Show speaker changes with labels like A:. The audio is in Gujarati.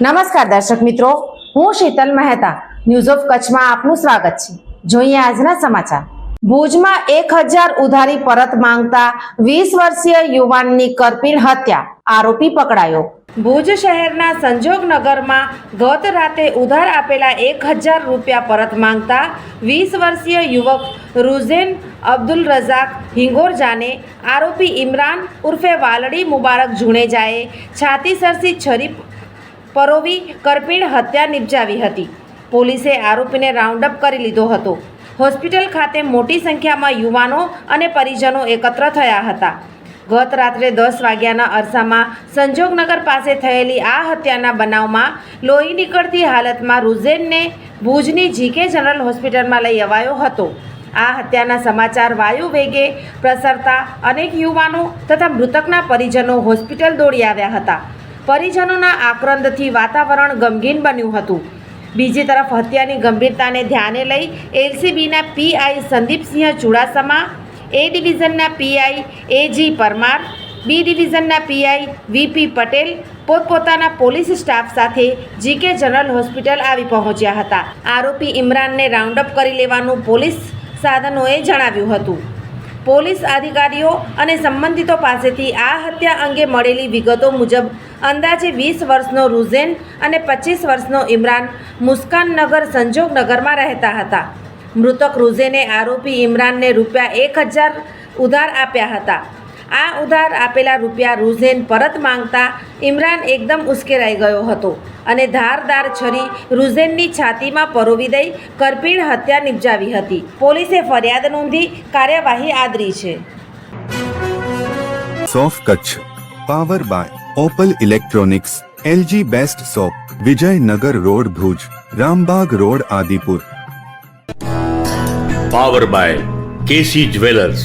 A: નમસ્કાર દર્શક મિત્રો, હું શીતલ મહેતા. ન્યૂઝ ઓફ કચ્છમાં આપનું સ્વાગત છે. જોઈએ આજના સમાચાર. ભુજમાં એક હજાર ઉધારી પરત માંગતા વીસ વર્ષીય યુવાનની કરપીણ હત્યા. આરોપી પકડાયો. ભુજ શહેરના સંજોગનગરમાં ગત રાતે ઉધાર આપેલા એક હજાર રૂપિયા પરત માંગતા વીસ વર્ષીય યુવક રૂઝેન અબ્દુલ રઝાક હિંગોરજાને આરોપી ઇમરાન ઉર્ફે વાલડી મુબારક જુણેજાએ છાતી સરસી છરી પરોવી કરપીણ હત્યા નિપજાવી હતી. પોલીસે આરોપીને રાઉન્ડ અપ કરી લીધો હતો. હોસ્પિટલ ખાતે મોટી સંખ્યામાં યુવાનો અને પરિજનો એકત્ર થયા હતા. ગત રાત્રે દસ વાગ્યાના અરસામાં સંજોગનગર પાસે થયેલી આ હત્યાના બનાવમાં લોહી નીકળતી હાલતમાં રૂઝેનને ભુજની જીકે જનરલ હોસ્પિટલમાં લઈ અવાયો હતો. આ હત્યાના સમાચાર વાયુ વેગે પ્રસરતા અનેક યુવાનો તથા મૃતકના પરિજનો હોસ્પિટલ દોડી આવ્યા હતા. પરિજનોના આક્રંદથી વાતાવરણ ગમગીન બન્યું હતું. બીજી તરફ હત્યાની ગંભીરતાને ધ્યાને લઈ એલસીબીના પીઆઈ સંદીપસિંહ ચુડાસમા, એ ડિવિઝનના પીઆઈ એજી પરમાર, બી ડિવિઝનના પીઆઈ વીપી પટેલ પોતપોતાના પોલીસ સ્ટાફ સાથે જીકે જનરલ હોસ્પિટલ આવી પહોંચ્યા હતા. આરોપી ઇમરાનને રાઉન્ડ અપ કરી લેવાનું પોલીસ સાધનોએ જણાવ્યું હતું. પોલીસ અધિકારીઓ અને સંબંધિતો પાસેથી આ હત્યા અંગે મળેલી વિગતો મુજબ અંદાજે વીસ વર્ષનો રૂઝેન અને પચીસ વર્ષનો ઇમરાન મુસ્કાનનગર સંજોગનગરમાં રહેતા હતા. મૃતક રૂઝેને આરોપી ઇમરાનને રૂપિયા એક હજાર ઉધાર આપ્યા હતા. આ ઉધાર આપેલા રૂપિયા રૂઝેન પરત માંગતા ઇમરાન એકદમ ઉશ્કેરાઈ ગયો હતો અને ધારદાર છરી રૂઝેનની છાતીમાં પરોવી દઈ કરપીણ હત્યા નિપજાવી હતી. પોલીસે ફરિયાદ નોંધી કાર્યવાહી આદરી છે.
B: સોફ Kutch power by Opal electronics LG best shop Vijaynagar road Bhuj Rambag road Adipur.
C: Power by KC jewellers.